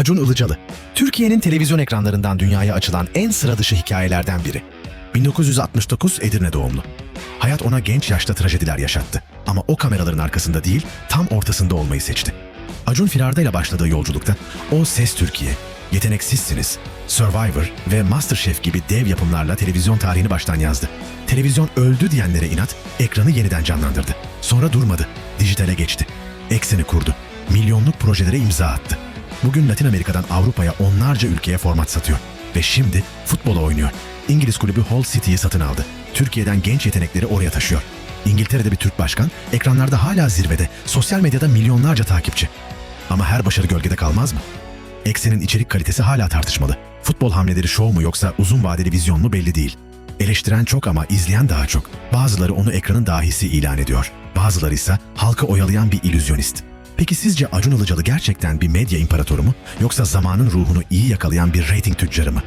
Acun Ilıcalı, Türkiye'nin televizyon ekranlarından dünyaya açılan en sıra dışı hikayelerden biri. 1969 Edirne doğumlu. Hayat ona genç yaşta trajediler yaşattı. Ama o kameraların arkasında değil, tam ortasında olmayı seçti. Acun Firarda ile başladığı yolculukta o Ses Türkiye, Yeteneksizsiniz, Survivor ve Masterchef gibi dev yapımlarla televizyon tarihini baştan yazdı. Televizyon öldü diyenlere inat, ekranı yeniden canlandırdı. Sonra durmadı, dijitale geçti. Ekseni kurdu. Milyonluk projelere imza attı. Bugün Latin Amerika'dan Avrupa'ya onlarca ülkeye format satıyor. Ve şimdi futbola oynuyor. İngiliz kulübü Hull City'yi satın aldı. Türkiye'den genç yetenekleri oraya taşıyor. İngiltere'de bir Türk başkan, ekranlarda hala zirvede, sosyal medyada milyonlarca takipçi. Ama her başarı gölgede kalmaz mı? Eksen'in içerik kalitesi hala tartışmalı. Futbol hamleleri şov mu yoksa uzun vadeli vizyon mu belli değil. Eleştiren çok ama izleyen daha çok. Bazıları onu ekranın dahisi ilan ediyor. Bazıları ise halkı oyalayan bir illüzyonist. Peki sizce Acun Ilıcalı gerçekten bir medya imparatoru mu yoksa zamanın ruhunu iyi yakalayan bir reyting tüccarı mı?